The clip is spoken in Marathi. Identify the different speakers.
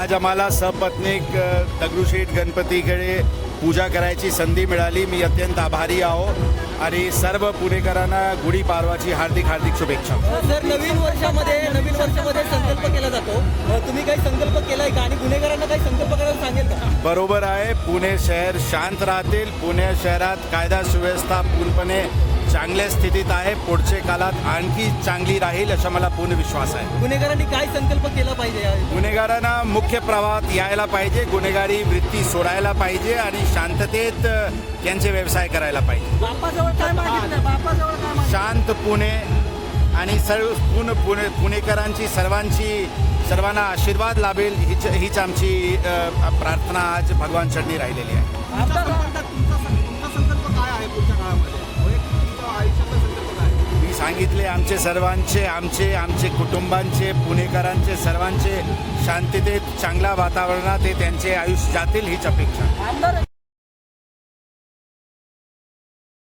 Speaker 1: आज आम्हाला सपत्नीक दगडूशेठ गणपतीकडे पूजा करायची संधी मिळाली. मी अत्यंत आभारी आहो आणि सर्व पुणेकरांना गुढीपाडवाची हार्दिक हार्दिक शुभेच्छा.
Speaker 2: सर नवीन वर्षामध्ये नवीन वर्षामध्ये संकल्प केला जातो. तुम्ही काही संकल्प केलाय का? आणि गुन्हेगारांना काही संकल्प करायला सांगेल का?
Speaker 1: बरोबर आहे. पुणे शहर शांत राहतील. पुणे शहरात कायदा सुव्यवस्था पूर्णपणे चांगल्या स्थितीत आहे. पुढच्या काळात आणखी चांगली राहील असा मला पूर्ण विश्वास आहे.
Speaker 2: गुन्हेगारांनी काय संकल्प केला पाहिजे
Speaker 1: गुन्हेगारांना मुख्य प्रवाहात यायला पाहिजे गुन्हेगारी वृत्ती सोडायला पाहिजे आणि शांततेत त्यांचे व्यवसाय करायला पाहिजे? शांत पुणे आणि सर्व पूर्ण पुणे पुणेकरांची सर्वांची सर्वांना आशीर्वाद लाभेल हीच हीच आमची प्रार्थना आज भगवान चरणी राहिलेली आहे. सांगितले आमचे सर्वांचे आमचे आमचे कुटुंबांचे पुणेकरांचे सर्वांचे शांततेत चांगल्या वातावरणात ते त्यांचे आयुष्य जातील हीच अपेक्षा.